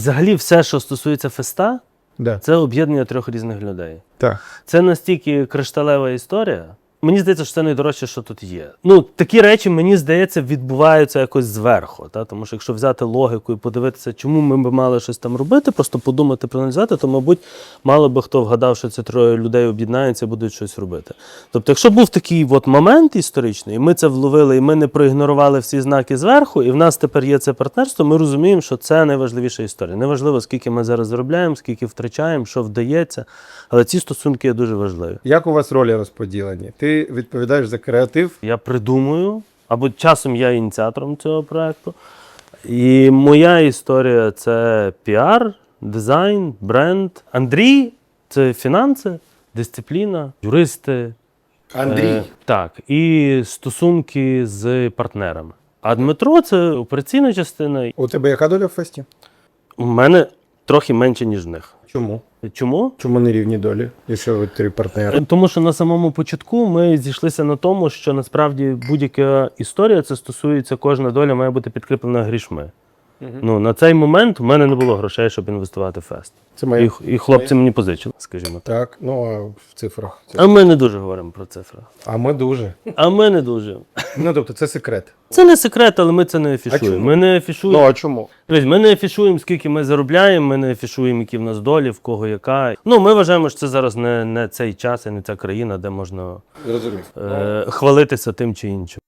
Взагалі, все, що стосується феста, Да. це об'єднання трьох різних людей. Так. Це настільки кришталева історія. Мені здається, що це найдорожче, що тут є. Ну, такі речі, мені здається, відбуваються якось зверху. Та? Тому що якщо взяти логіку і подивитися, чому ми б мали щось там робити, просто подумати, проаналізувати, то, мабуть, мало би хто вгадав, що це троє людей об'єднаються і будуть щось робити. Тобто, якщо був такий от момент історичний, і ми це вловили, і ми не проігнорували всі знаки зверху, і в нас тепер є це партнерство, ми розуміємо, що це найважливіша історія. Неважливо, скільки ми зараз заробляємо, скільки втрачаємо, що вдається, але ці стосунки є дуже важливі. Як у вас ролі розподілені? Ти відповідаєш за креатив. Я придумую, або часом я ініціатором цього проекту. І моя історія це піар, дизайн, бренд. Андрій це фінанси, дисципліна, юристи. Е, так, і стосунки з партнерами. А Дмитро це операційна частина. У тебе яка доля в фесті? У мене трохи менше, ніж в них. Чому? Чому? Чому не рівні долі, якщо ви три партнери? Тому що на самому початку ми зійшлися на тому, що насправді будь-яка історія це стосується, кожна доля має бути підкріплена грішми. Ну, на цей момент в мене не було грошей, щоб інвестувати в фест. Це моє. І, і хлопці мені позичили, скажімо так. Так, ну а в цифрах. Це- А ми не дуже говоримо про цифри. А ми дуже. А ми не дуже. Ну тобто це секрет. Це не секрет, але ми це не афішуємо. Ми не афішуємо. Ну а чому? Ми не афішуємо, скільки ми заробляємо, ми не афішуємо, які в нас долі, в кого яка. Ну, ми вважаємо, що це зараз не, не цей час і не ця країна, де можна е, хвалитися тим чи іншим.